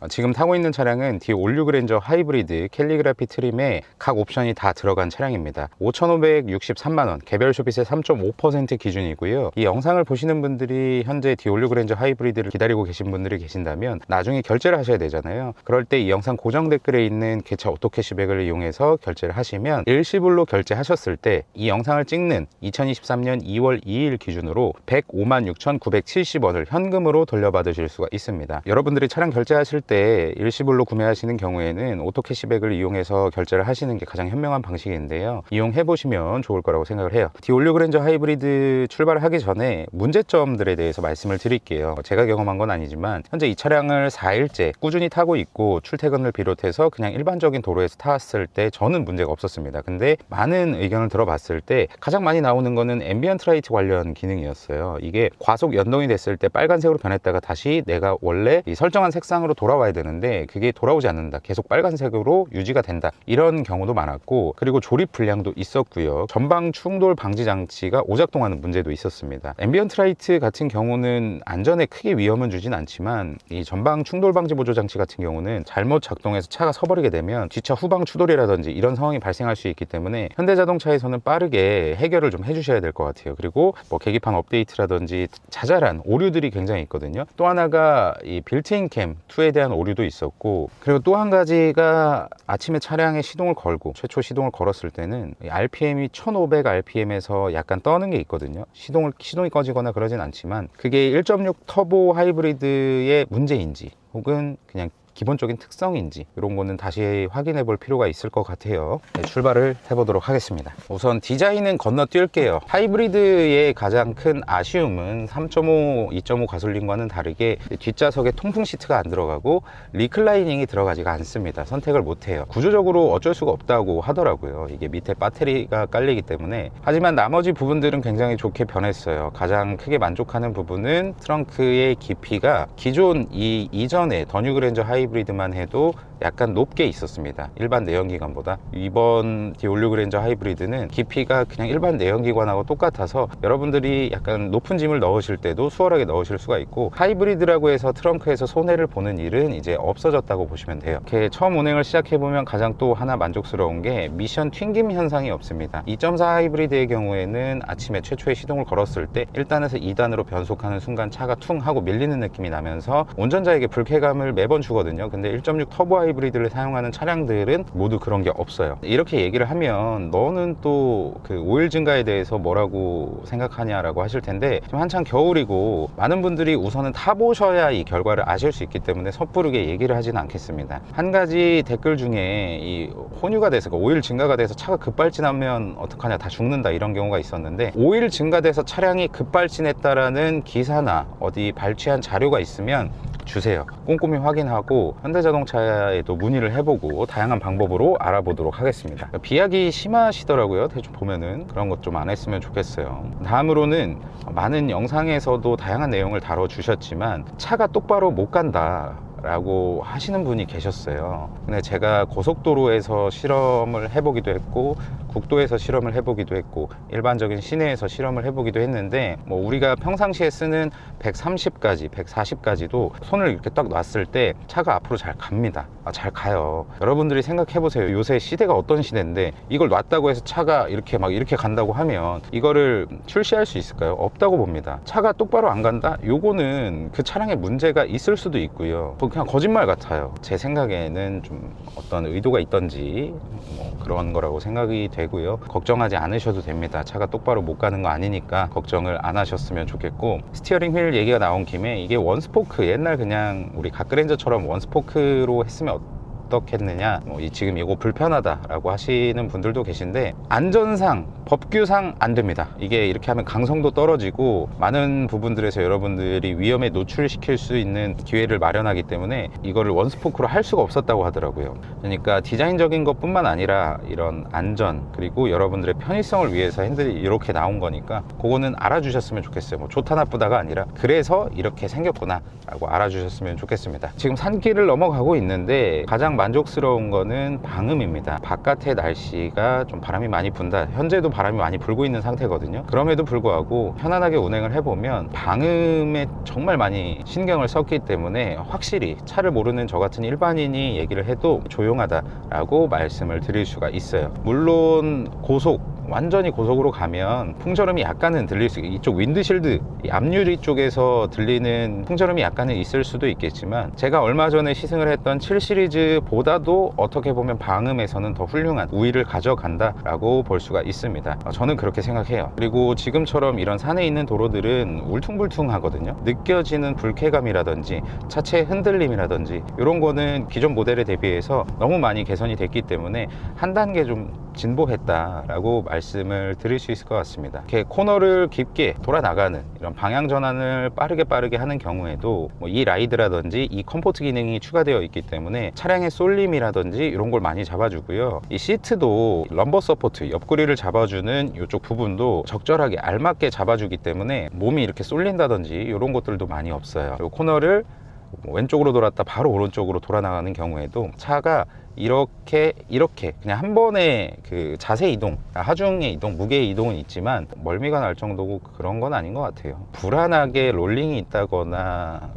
어, 지금 타고 있는 차량은 D56 그랜저 하이브리드 캘리그라피 트림에 각 옵션이 다 들어간 차량입니다. 5,563만원, 개별 쇼핏의 3.5% 기준이고요. 이 영상을 보시는 분들이 현재 D56 그랜저 하이브리드를 기다리고 계신 분들이 계신다면 나중에 결제를 하셔야 되잖아요. 그럴 때 이 영상 고정 댓글에 있는 개차 오토 캐시백을 이용해서 결제를 하시면 일시불로 결제하셨을 때 이 영상을 찍는 2023년 2월 2일 기준으로 105만 6,970원을 현금으로 돌려받으실 수가 있습니다. 여러분들이 차량 결제하실 때 일시불로 구매하시는 경우에는 오토 캐시백을 이용해서 결제를 하시는 게 가장 현명한 방식인데요. 이용해 보시면 좋을 거라고 생각을 해요. 디올류 그랜저 하이브리드 출발을 하기 전에 문제점들에 대해서 말씀을 드릴게요. 제가 경험한 건 아니지만 현재 이 차량을 4일째 꾸준히 타고 있고 출퇴근을 비롯해서 그냥 일반적인 도로에서 타왔을 때 저는 문제가 없었습니다. 근데 많은 의견을 들어봤을 때 가장 많이 나오는 거는 앰비언트 라이트 관련 기능이었어요. 이게 과속 연동이 됐을 때 빨간색으로 변했다가 다시 내가 원래 이 설정한 색상으로 돌아와 야 되는데 그게 돌아오지 않는다. 계속 빨간색으로 유지가 된다. 이런 경우도 많았고 그리고 조립 불량도 있었고요. 전방 충돌 방지 장치가 오작동하는 문제도 있었습니다. 앰비언트 라이트 같은 경우는 안전에 크게 위험은 주진 않지만 이 전방 충돌 방지 보조 장치 같은 경우는 잘못 작동해서 차가 서버리게 되면 뒷차 후방 추돌이라든지 이런 상황이 발생할 수 있기 때문에 현대자동차에서는 빠르게 해결을 좀 해주셔야 될 것 같아요. 그리고 뭐 계기판 업데이트라든지 자잘한 오류들이 굉장히 있거든요. 또 하나가 이 빌트인 캠 2에 대한 오류도 있었고 그리고 또 한 가지가 아침에 차량에 시동을 걸고 최초 시동을 걸었을 때는 이 RPM이 1500 RPM에서 약간 떠는 게 있거든요. 시동을 시동이 꺼지거나 그러진 않지만 그게 1.6 터보 하이브리드의 문제인지 혹은 그냥 기본적인 특성인지 이런 거는 다시 확인해 볼 필요가 있을 것 같아요. 네, 출발을 해보도록 하겠습니다. 우선 디자인은 건너뛸게요. 하이브리드의 가장 큰 아쉬움은 3.5, 2.5 가솔린과는 다르게 뒷좌석에 통풍 시트가 안 들어가고 리클라이닝이 들어가지가 않습니다. 선택을 못해요. 구조적으로 어쩔 수가 없다고 하더라고요. 이게 밑에 배터리가 깔리기 때문에. 하지만 나머지 부분들은 굉장히 좋게 변했어요. 가장 크게 만족하는 부분은 트렁크의 깊이가 기존 이 이전에 더뉴 그랜저 하이 브리드만 해도 약간 높게 있었습니다. 일반 내연기관보다. 이번 디올류 그랜저 하이브리드는 깊이가 그냥 일반 내연기관하고 똑같아서 여러분들이 약간 높은 짐을 넣으실 때도 수월하게 넣으실 수가 있고 하이브리드라고 해서 트렁크에서 손해를 보는 일은 이제 없어졌다고 보시면 돼요. 이렇게 처음 운행을 시작해보면 가장 또 하나 만족스러운 게 미션 튕김 현상이 없습니다. 2.4 하이브리드의 경우에는 아침에 최초의 시동을 걸었을 때 1단에서 2단으로 변속하는 순간 차가 퉁 하고 밀리는 느낌이 나면서 운전자에게 불쾌감을 매번 주거든요. 근데 1.6 터보 하이 브리드를 사용하는 차량들은 모두 그런 게 없어요. 이렇게 얘기를 하면 너는 또 그 오일 증가에 대해서 뭐라고 생각하냐라고 하실 텐데 지금 한창 겨울이고 많은 분들이 우선은 타보셔야 이 결과를 아실 수 있기 때문에 섣부르게 얘기를 하지는 않겠습니다. 한 가지 댓글 중에 이 혼유가 돼서 그러니까 오일 증가가 돼서 차가 급발진하면 어떡하냐 다 죽는다 이런 경우가 있었는데 오일 증가돼서 차량이 급발진했다라는 기사나 어디 발췌한 자료가 있으면 주세요. 꼼꼼히 확인하고 현대자동차에도 문의를 해보고 다양한 방법으로 알아보도록 하겠습니다. 비약이 심하시더라고요. 대충 보면은 그런 것 좀 안 했으면 좋겠어요. 다음으로는 많은 영상에서도 다양한 내용을 다뤄주셨지만 차가 똑바로 못 간다. 라고 하시는 분이 계셨어요. 근데 제가 고속도로에서 실험을 해보기도 했고, 국도에서 실험을 해보기도 했고, 일반적인 시내에서 실험을 해보기도 했는데, 뭐 우리가 평상시에 쓰는 130까지, 140까지도 손을 이렇게 딱 놨을 때 차가 앞으로 잘 갑니다. 아, 잘 가요. 여러분들이 생각해보세요. 요새 시대가 어떤 시대인데, 이걸 놨다고 해서 차가 이렇게 막 이렇게 간다고 하면, 이거를 출시할 수 있을까요? 없다고 봅니다. 차가 똑바로 안 간다? 요거는 그 차량에 문제가 있을 수도 있고요. 뭐 그냥 거짓말 같아요. 제 생각에는 좀 어떤 의도가 있던지 뭐 그런 거라고 생각이 되고요. 걱정하지 않으셔도 됩니다. 차가 똑바로 못 가는 거 아니니까 걱정을 안 하셨으면 좋겠고 스티어링 휠 얘기가 나온 김에 이게 원스포크 옛날 그냥 우리 갓그랜저처럼 원스포크로 했으면 어떻겠느냐. 뭐 이 지금 이거 불편하다라고 하시는 분들도 계신데 안전상 법규상 안 됩니다. 이게 이렇게 하면 강성도 떨어지고 많은 부분들에서 여러분들이 위험에 노출시킬 수 있는 기회를 마련하기 때문에 이거를 원스포크로 할 수가 없었다고 하더라고요. 그러니까 디자인적인 것뿐만 아니라 이런 안전 그리고 여러분들의 편의성을 위해서 핸들이 이렇게 나온 거니까 그거는 알아주셨으면 좋겠어요. 뭐 좋다 나쁘다가 아니라 그래서 이렇게 생겼구나 라고 알아주셨으면 좋겠습니다. 지금 산길을 넘어가고 있는데 가장 만족스러운 거는 방음입니다. 바깥의 날씨가 좀 바람이 많이 분다. 현재도 바람이 많이 불고 있는 상태거든요. 그럼에도 불구하고 편안하게 운행을 해보면 방음에 정말 많이 신경을 썼기 때문에 확실히 차를 모르는 저 같은 일반인이 얘기를 해도 조용하다라고 말씀을 드릴 수가 있어요. 물론 고속 완전히 고속으로 가면 풍절음이 약간은 들릴 수 이쪽 윈드실드 이 앞유리 쪽에서 들리는 풍절음이 약간은 있을 수도 있겠지만 제가 얼마 전에 시승을 했던 7 시리즈보다도 어떻게 보면 방음에서는 더 훌륭한 우위를 가져간다라고 볼 수가 있습니다. 어, 저는 그렇게 생각해요. 그리고 지금처럼 이런 산에 있는 도로들은 울퉁불퉁하거든요. 느껴지는 불쾌감이라든지 차체 흔들림이라든지 이런 거는 기존 모델에 대비해서 너무 많이 개선이 됐기 때문에 한 단계 좀 진보했다라고 말 씀을 드릴 수 있을 것 같습니다. 이렇게 코너를 깊게 돌아 나가는 이런 방향 전환을 빠르게 빠르게 하는 경우에도 뭐 이 라이드라든지 이 컴포트 기능이 추가되어 있기 때문에 차량의 쏠림이라든지 이런 걸 많이 잡아주고요. 이 시트도 럼버 서포트 옆구리를 잡아주는 이쪽 부분도 적절하게 알맞게 잡아주기 때문에 몸이 이렇게 쏠린다든지 이런 것들도 많이 없어요. 코너를 뭐 왼쪽으로 돌았다 바로 오른쪽으로 돌아 나가는 경우에도 차가 이렇게 이렇게 그냥 한 번에 그 자세 이동 아, 하중의 이동 무게의 이동은 있지만 멀미가 날 정도고 그런 건 아닌 것 같아요. 불안하게 롤링이 있다거나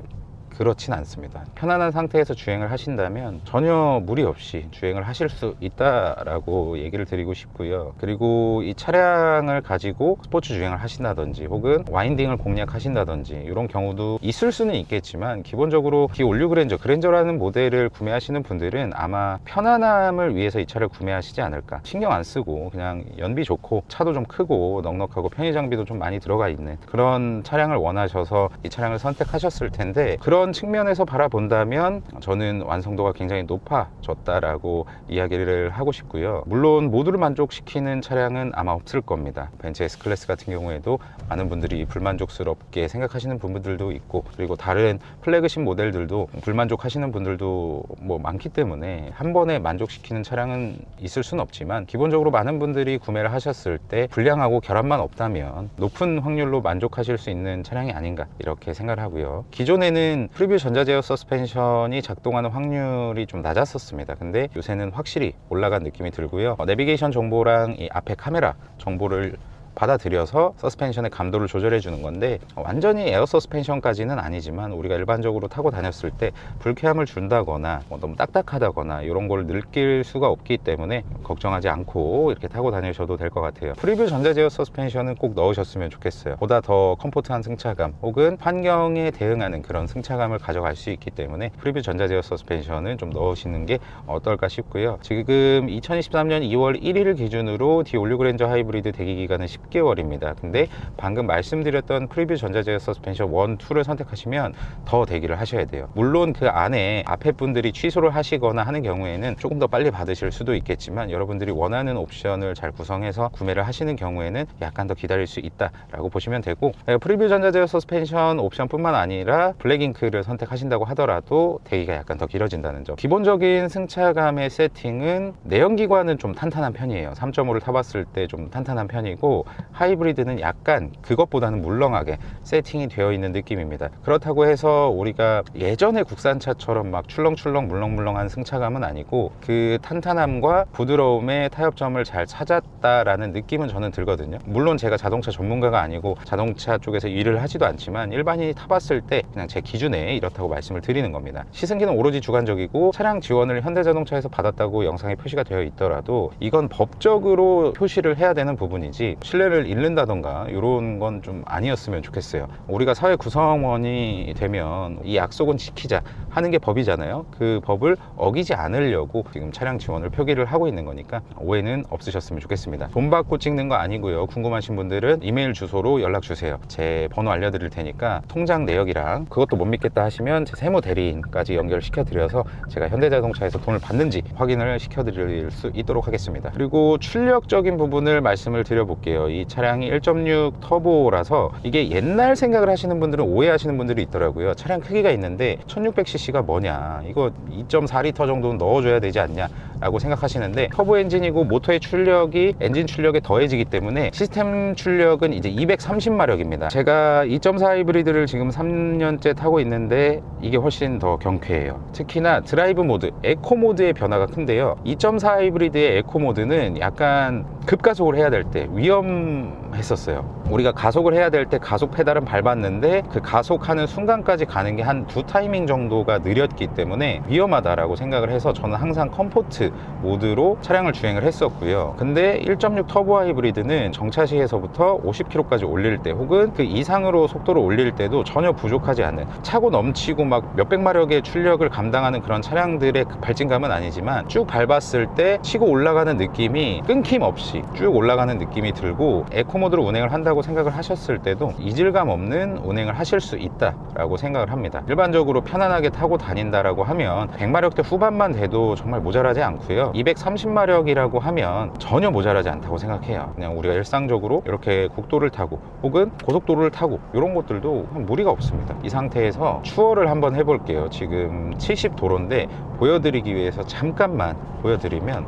그렇진 않습니다. 편안한 상태에서 주행을 하신다면 전혀 무리 없이 주행을 하실 수 있다라고 얘기를 드리고 싶고요. 그리고 이 차량을 가지고 스포츠 주행을 하신다든지 혹은 와인딩을 공략하신다든지 이런 경우도 있을 수는 있겠지만 기본적으로 기 올류 그랜저, 그랜저라는 모델을 구매하시는 분들은 아마 편안함을 위해서 이 차를 구매하시지 않을까. 신경 안 쓰고 그냥 연비 좋고 차도 좀 크고 넉넉하고 편의 장비도 좀 많이 들어가 있는 그런 차량을 원하셔서 이 차량을 선택하셨을 텐데 그런 측면에서 바라본다면 저는 완성도가 굉장히 높아졌다라고 이야기를 하고 싶고요. 물론 모두를 만족시키는 차량은 아마 없을 겁니다. 벤츠 S 클래스 같은 경우에도 많은 분들이 불만족스럽게 생각하시는 부분들도 있고 그리고 다른 플래그십 모델들도 불만족하시는 분들도 뭐 많기 때문에 한 번에 만족시키는 차량은 있을 수는 없지만 기본적으로 많은 분들이 구매를 하셨을 때 불량하고 결함만 없다면 높은 확률로 만족하실 수 있는 차량이 아닌가 이렇게 생각을 하고요. 기존에는 프리뷰 전자제어 서스펜션이 작동하는 확률이 좀 낮았었습니다. 근데 요새는 확실히 올라간 느낌이 들고요. 어, 내비게이션 정보랑 이 앞에 카메라 정보를 받아들여서 서스펜션의 감도를 조절해 주는 건데 어, 완전히 에어 서스펜션까지는 아니지만 우리가 일반적으로 타고 다녔을 때 불쾌함을 준다거나 뭐 너무 딱딱하다거나 이런 걸 느낄 수가 없기 때문에 걱정하지 않고 이렇게 타고 다니셔도 될 것 같아요. 프리뷰 전자제어 서스펜션은 꼭 넣으셨으면 좋겠어요. 보다 더 컴포트한 승차감 혹은 환경에 대응하는 그런 승차감을 가져갈 수 있기 때문에 프리뷰 전자제어 서스펜션은 좀 넣으시는 게 어떨까 싶고요. 지금 2023년 2월 1일 기준으로 디 올류그랜저 하이브리드 대기 기간은 10 개월입니다. 근데 방금 말씀드렸던 프리뷰 전자제어 서스펜션 1, 2를 선택하시면 더 대기를 하셔야 돼요. 물론 그 안에 앞에 분들이 취소를 하시거나 하는 경우에는 조금 더 빨리 받으실 수도 있겠지만 여러분들이 원하는 옵션을 잘 구성해서 구매를 하시는 경우에는 약간 더 기다릴 수 있다라고 보시면 되고 에, 프리뷰 전자제어 서스펜션 옵션뿐만 아니라 블랙잉크를 선택하신다고 하더라도 대기가 약간 더 길어진다는 점. 기본적인 승차감의 세팅은 내연기관은 좀 탄탄한 편이에요. 3.5를 타봤을 때 좀 탄탄한 편이고 하이브리드는 약간 그것보다는 물렁하게 세팅이 되어 있는 느낌입니다. 그렇다고 해서 우리가 예전의 국산차처럼 막 출렁출렁 물렁물렁한 승차감은 아니고 그 탄탄함과 부드러움의 타협점을 잘 찾았다라는 느낌은 저는 들거든요. 물론 제가 자동차 전문가가 아니고 자동차 쪽에서 일을 하지도 않지만 일반인이 타봤을 때 그냥 제 기준에 이렇다고 말씀을 드리는 겁니다. 시승기는 오로지 주관적이고 차량 지원을 현대자동차에서 받았다고 영상에 표시가 되어 있더라도 이건 법적으로 표시를 해야 되는 부분이지 신뢰를 잃는다던가 이런 건 좀 아니었으면 좋겠어요. 우리가 사회 구성원이 되면 이 약속은 지키자 하는 게 법이잖아요. 그 법을 어기지 않으려고 지금 차량 지원을 표기를 하고 있는 거니까 오해는 없으셨으면 좋겠습니다. 돈 받고 찍는 거 아니고요. 궁금하신 분들은 이메일 주소로 연락 주세요. 제 번호 알려드릴 테니까 통장 내역이랑 그것도 못 믿겠다 하시면 제 세무 대리인까지 연결시켜 드려서 제가 현대자동차에서 돈을 받는지 확인을 시켜 드릴 수 있도록 하겠습니다. 그리고 출력적인 부분을 말씀을 드려볼게요. 이 차량이 1.6 터보라서 이게 옛날 생각을 하시는 분들은 오해하시는 분들이 있더라고요. 차량 크기가 있는데 1600cc가 뭐냐. 이거 2.4L 정도는 넣어줘야 되지 않냐. 라고 생각하시는데 터보 엔진이고 모터의 출력이 엔진 출력에 더해지기 때문에 시스템 출력은 이제 230마력입니다. 제가 2.4 하이브리드를 지금 3년째 타고 있는데 이게 훨씬 더 경쾌해요. 특히나 드라이브 모드, 에코 모드의 변화가 큰데요. 2.4 하이브리드의 에코 모드는 약간 급가속을 해야 될 때 위험 嗯。 했었어요. 우리가 가속을 해야 될 때 가속 페달은 밟았는데 그 가속하는 순간까지 가는 게 한 두 타이밍 정도가 느렸기 때문에 위험하다라고 생각을 해서 저는 항상 컴포트 모드로 차량을 주행을 했었고요. 근데 1.6 터보 하이브리드는 정차시에서부터 50km까지 올릴 때 혹은 그 이상으로 속도를 올릴 때도 전혀 부족하지 않은 차고 넘치고 막 몇백 마력의 출력을 감당하는 그런 차량들의 그 발진감은 아니지만 쭉 밟았을 때 치고 올라가는 느낌이 끊김 없이 쭉 올라가는 느낌이 들고 에코 모드로 운행을 한다고 생각을 하셨을 때도 이질감 없는 운행을 하실 수 있다라고 생각을 합니다. 일반적으로 편안하게 타고 다닌다라고 하면 100마력대 후반만 돼도 정말 모자라지 않고요. 230마력이라고 하면 전혀 모자라지 않다고 생각해요. 그냥 우리가 일상적으로 이렇게 국도를 타고 혹은 고속도로를 타고 이런 것들도 무리가 없습니다. 이 상태에서 추월을 한번 해볼게요. 지금 70도로인데 보여드리기 위해서 잠깐만 보여드리면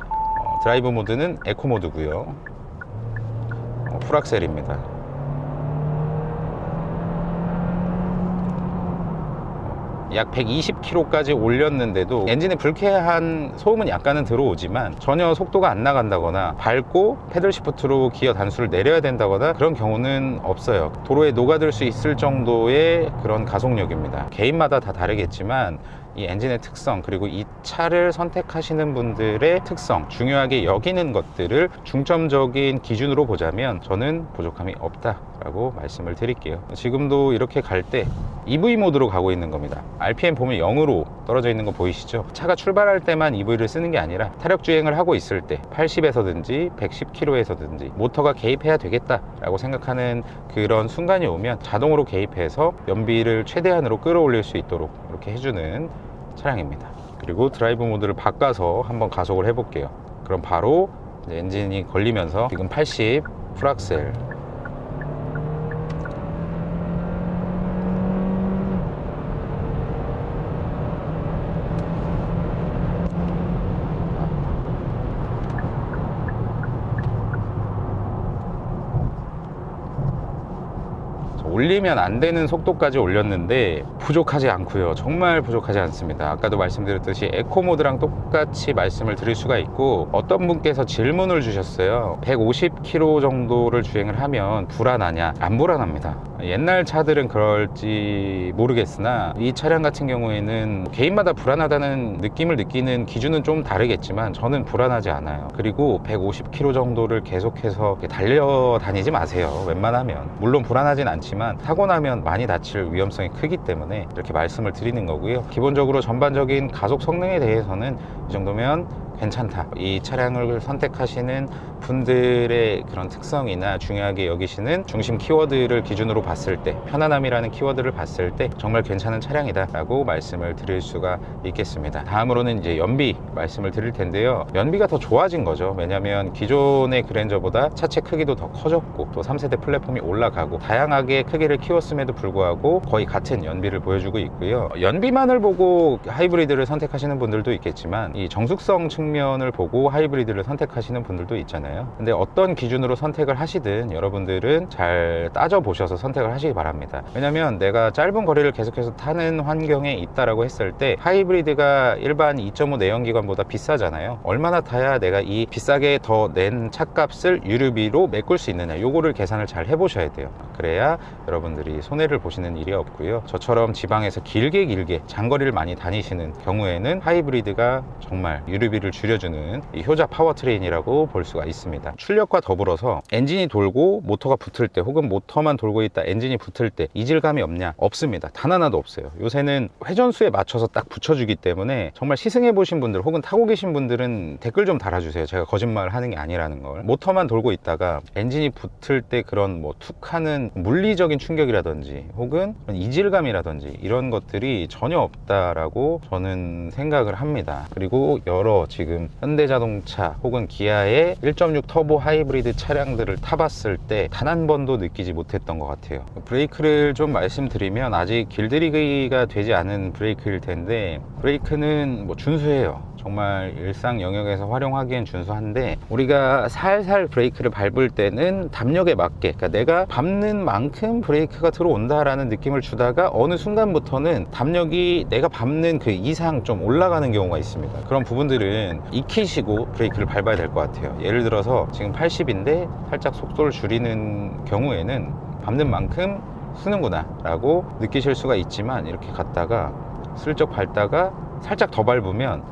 어, 드라이브 모드는 에코 모드고요. 어, 풀악셀입니다. 약 120km까지 올렸는데도 엔진에 불쾌한 소음은 약간은 들어오지만 전혀 속도가 안 나간다거나 밟고 패들 시프트로 기어 단수를 내려야 된다거나 그런 경우는 없어요. 도로에 녹아들 수 있을 정도의 그런 가속력입니다. 개인마다 다 다르겠지만 이 엔진의 특성 그리고 이 차를 선택하시는 분들의 특성 중요하게 여기는 것들을 중점적인 기준으로 보자면 저는 부족함이 없다라고 말씀을 드릴게요. 지금도 이렇게 갈 때 EV 모드로 가고 있는 겁니다. RPM 보면 0으로 떨어져 있는 거 보이시죠? 차가 출발할 때만 EV를 쓰는 게 아니라 타력 주행을 하고 있을 때 80에서든지 110km에서든지 모터가 개입해야 되겠다라고 생각하는 그런 순간이 오면 자동으로 개입해서 연비를 최대한으로 끌어올릴 수 있도록 이렇게 해주는 차량입니다. 그리고 드라이브 모드를 바꿔서 한번 가속을 해볼게요. 그럼 바로 엔진이 걸리면서 지금 80 풀악셀 올리면 안 되는 속도까지 올렸는데 부족하지 않고요. 정말 부족하지 않습니다. 아까도 말씀드렸듯이 에코 모드랑 똑같이 말씀을 드릴 수가 있고 어떤 분께서 질문을 주셨어요. 150km 정도를 주행을 하면 불안하냐? 안 불안합니다. 옛날 차들은 그럴지 모르겠으나 이 차량 같은 경우에는 개인마다 불안하다는 느낌을 느끼는 기준은 좀 다르겠지만 저는 불안하지 않아요. 그리고 150km 정도를 계속해서 달려다니지 마세요. 웬만하면. 물론 불안하진 않지만 타고 나면 많이 다칠 위험성이 크기 때문에 이렇게 말씀을 드리는 거고요. 기본적으로 전반적인 가속 성능에 대해서는 이 정도면 괜찮다. 이 차량을 선택하시는 분들의 그런 특성이나 중요하게 여기시는 중심 키워드를 기준으로 봤을 때 편안함이라는 키워드를 봤을 때 정말 괜찮은 차량이다 라고 말씀을 드릴 수가 있겠습니다. 다음으로는 이제 연비 말씀을 드릴 텐데요. 연비가 더 좋아진 거죠. 왜냐하면 기존의 그랜저보다 차체 크기도 더 커졌고 또 3세대 플랫폼이 올라가고 다양하게 크기를 키웠음에도 불구하고 거의 같은 연비를 보여주고 있고요. 연비만을 보고 하이브리드를 선택하시는 분들도 있겠지만 이 정숙성 측면을 보고 하이브리드를 선택하시는 분들도 있잖아요. 근데 어떤 기준으로 선택을 하시든 여러분들은 잘 따져 보셔서 선택을 하시기 바랍니다. 왜냐면 내가 짧은 거리를 계속해서 타는 환경에 있다라고 했을 때 하이브리드가 일반 2.5 내연기관보다 비싸잖아요. 얼마나 타야 내가 이 비싸게 더 낸 차값을 유류비로 메꿀 수 있느냐 요거를 계산을 잘 해보셔야 돼요. 그래야 여러분들이 손해를 보시는 일이 없고요. 저처럼 지방에서 길게 길게 장거리를 많이 다니시는 경우에는 하이브리드가 정말 유류비를 줄여주는 이 효자 파워트레인이라고 볼 수가 있습니다. 출력과 더불어서 엔진이 돌고 모터가 붙을 때 혹은 모터만 돌고 있다 엔진이 붙을 때 이질감이 없냐? 없습니다. 단 하나도 없어요. 요새는 회전수에 맞춰서 딱 붙여주기 때문에 정말 시승해 보신 분들 혹은 타고 계신 분들은 댓글 좀 달아주세요. 제가 거짓말 하는 게 아니라는 걸. 모터만 돌고 있다가 엔진이 붙을 때 그런 뭐 툭 하는 물리적인 충격이라든지 혹은 이질감이라든지 이런 것들이 전혀 없다라고 저는 생각을 합니다. 그리고 여러 지금 현대자동차 혹은 기아의 1.6 터보 하이브리드 차량들을 타봤을 때 단 한 번도 느끼지 못했던 것 같아요. 브레이크를 좀 말씀드리면 아직 길들이기가 되지 않은 브레이크일 텐데 브레이크는 뭐 준수해요. 정말 일상 영역에서 활용하기엔 준수한데 우리가 살살 브레이크를 밟을 때는 담력에 맞게 그러니까 내가 밟는 만큼 브레이크가 들어온다라는 느낌을 주다가 어느 순간부터는 담력이 내가 밟는 그 이상 좀 올라가는 경우가 있습니다 그런 부분들은 익히시고 브레이크를 밟아야 될 것 같아요 예를 들어 서 지금 80인데 살짝 속도를 줄이는 경우에는 밟는 만큼 쓰는구나 라고 느끼실 수가 있지만 이렇게 갔다가 슬쩍 밟다가 살짝 더 밟으면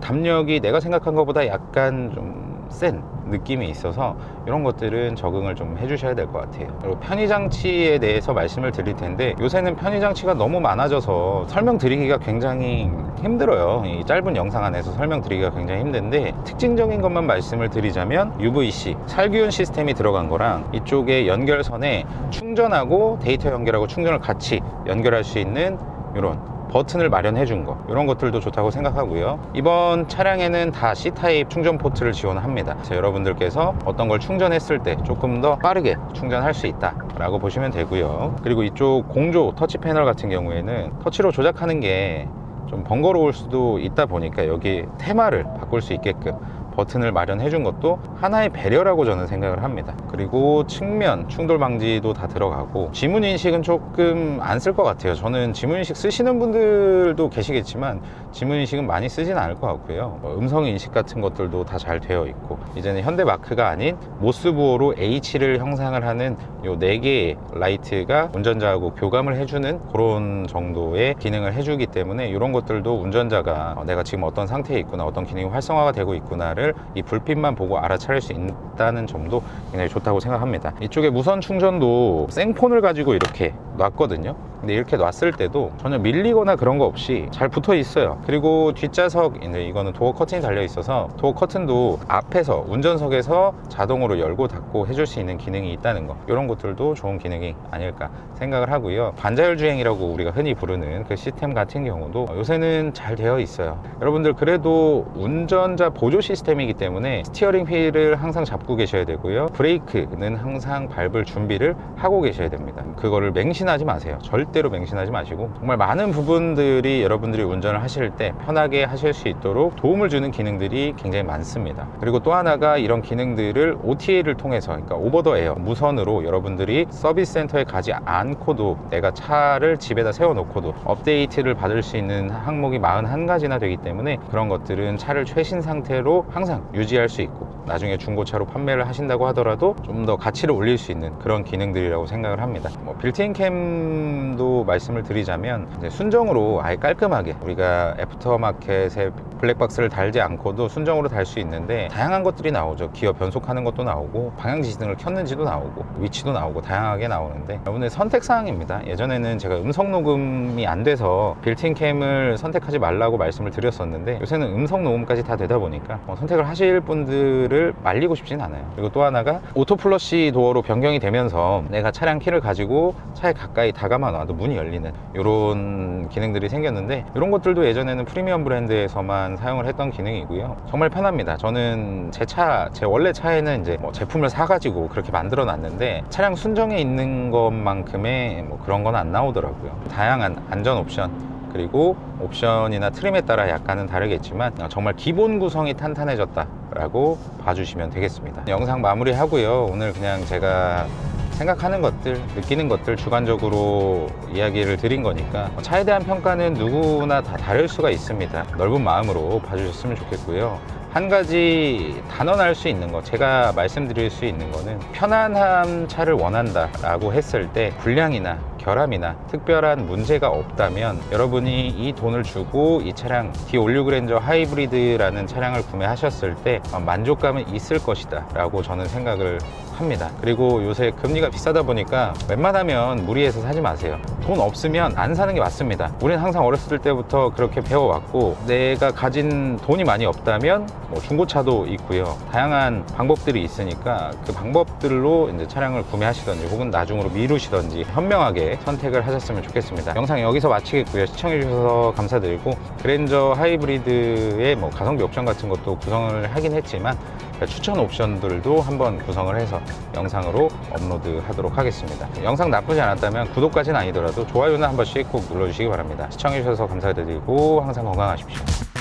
담력이 내가 생각한 것보다 약간 좀 센 느낌이 있어서 이런 것들은 적응을 좀 해주셔야 될 것 같아요. 그리고 편의장치에 대해서 말씀을 드릴 텐데 요새는 편의장치가 너무 많아져서 설명드리기가 굉장히 힘들어요. 이 짧은 영상 안에서 설명드리기가 굉장히 힘든데 특징적인 것만 말씀을 드리자면 UVC 살균 시스템이 들어간 거랑 이쪽에 연결선에 충전하고 데이터 연결하고 충전을 같이 연결할 수 있는 이런 버튼을 마련해 준 거 이런 것들도 좋다고 생각하고요. 이번 차량에는 다 C타입 충전 포트를 지원합니다. 그래서 여러분들께서 어떤 걸 충전했을 때 조금 더 빠르게 충전할 수 있다 라고 보시면 되고요. 그리고 이쪽 공조 터치 패널 같은 경우에는 터치로 조작하는 게 좀 번거로울 수도 있다 보니까 여기 테마를 바꿀 수 있게끔 버튼을 마련해 준 것도 하나의 배려라고 저는 생각을 합니다. 그리고 측면 충돌 방지도 다 들어가고 지문 인식은 조금 안 쓸 것 같아요. 저는 지문 인식 쓰시는 분들도 계시겠지만 지문 인식은 많이 쓰진 않을 것 같고요. 뭐 음성 인식 같은 것들도 다 잘 되어 있고 이제는 현대 마크가 아닌 모스부호로 H를 형상을 하는 요 네 개의 라이트가 운전자하고 교감을 해주는 그런 정도의 기능을 해주기 때문에 이런 것들도 운전자가 어, 내가 지금 어떤 상태에 있구나 어떤 기능이 활성화가 되고 있구나를 이 불빛만 보고 알아차릴 수 있다는 점도 굉장히 좋다고 생각합니다. 이쪽에 무선 충전도 생폰을 가지고 이렇게 놨거든요. 근데 이렇게 놨을 때도 전혀 밀리거나 그런 거 없이 잘 붙어 있어요. 그리고 뒷좌석 이거는 도어 커튼이 달려 있어서 도어 커튼도 앞에서 운전석에서 자동으로 열고 닫고 해줄 수 있는 기능이 있다는 거. 이런 것들도 좋은 기능이 아닐까 생각을 하고요. 반자율 주행이라고 우리가 흔히 부르는 그 시스템 같은 경우도 요새는 잘 되어 있어요. 여러분들 그래도 운전자 보조 시스템 이기 때문에 스티어링 휠을 항상 잡고 계셔야 되고요. 브레이크는 항상 밟을 준비를 하고 계셔야 됩니다. 그거를 맹신하지 마세요. 절대로 맹신하지 마시고 정말 많은 부분들이 여러분들이 운전을 하실 때 편하게 하실 수 있도록 도움을 주는 기능들이 굉장히 많습니다. 그리고 또 하나가 이런 기능들을 OTA를 통해서 그러니까 오버 더 에어 무선으로 여러분들이 서비스 센터에 가지 않고도 내가 차를 집에다 세워놓고도 업데이트를 받을 수 있는 항목이 41가지나 되기 때문에 그런 것들은 차를 최신 상태로 항상 유지할 수 있고 나중에 중고차로 판매를 하신다고 하더라도 좀 더 가치를 올릴 수 있는 그런 기능들이라고 생각을 합니다. 뭐 빌트인 캠도 말씀을 드리자면 순정으로 아예 깔끔하게 우리가 애프터마켓에 블랙박스를 달지 않고도 순정으로 달 수 있는데 다양한 것들이 나오죠. 기어 변속하는 것도 나오고 방향 지시등을 켰는지도 나오고 위치도 나오고 다양하게 나오는데 여러분의 선택 사항입니다. 예전에는 제가 음성 녹음이 안 돼서 빌트인 캠을 선택하지 말라고 말씀을 드렸었는데 요새는 음성 녹음까지 다 되다 보니까 뭐 선택 을 하실 분들을 말리고 싶진 않아요. 그리고 또 하나가 오토 플러시 도어로 변경이 되면서 내가 차량 키를 가지고 차에 가까이 다가만 와도 문이 열리는 이런 기능들이 생겼는데 이런 것들도 예전에는 프리미엄 브랜드에서만 사용을 했던 기능이고요. 정말 편합니다. 저는 제 차, 제 원래 차에는 이제 뭐 제품을 사가지고 그렇게 만들어 놨는데 차량 순정에 있는 것만큼의 뭐 그런 건 안 나오더라고요. 다양한 안전 옵션 그리고 옵션이나 트림에 따라 약간은 다르겠지만 정말 기본 구성이 탄탄해졌다라고 봐주시면 되겠습니다. 영상 마무리하고요. 오늘 그냥 제가 생각하는 것들, 느끼는 것들 주관적으로 이야기를 드린 거니까 차에 대한 평가는 누구나 다 다를 수가 있습니다. 넓은 마음으로 봐주셨으면 좋겠고요. 한 가지 단언할 수 있는 거, 제가 말씀드릴 수 있는 거는 편안한 차를 원한다라고 했을 때 불량이나 결함이나 특별한 문제가 없다면 여러분이 이 돈을 주고 이 차량 디올류 그랜저 하이브리드라는 차량을 구매하셨을 때 만족감은 있을 것이다 라고 저는 생각을 합니다. 그리고 요새 금리가 비싸다 보니까 웬만하면 무리해서 사지 마세요. 돈 없으면 안 사는 게 맞습니다. 우리는 항상 어렸을 때부터 그렇게 배워왔고 내가 가진 돈이 많이 없다면 뭐 중고차도 있고요. 다양한 방법들이 있으니까 그 방법들로 이제 차량을 구매하시던지 혹은 나중으로 미루시던지 현명하게 선택을 하셨으면 좋겠습니다. 영상 여기서 마치겠고요. 시청해주셔서 감사드리고 그랜저 하이브리드의 뭐 가성비 옵션 같은 것도 구성을 하긴 했지만 추천 옵션들도 한번 구성을 해서 영상으로 업로드 하도록 하겠습니다. 영상 나쁘지 않았다면 구독까지는 아니더라도 좋아요는 한 번씩 꼭 눌러주시기 바랍니다. 시청해주셔서 감사드리고 항상 건강하십시오.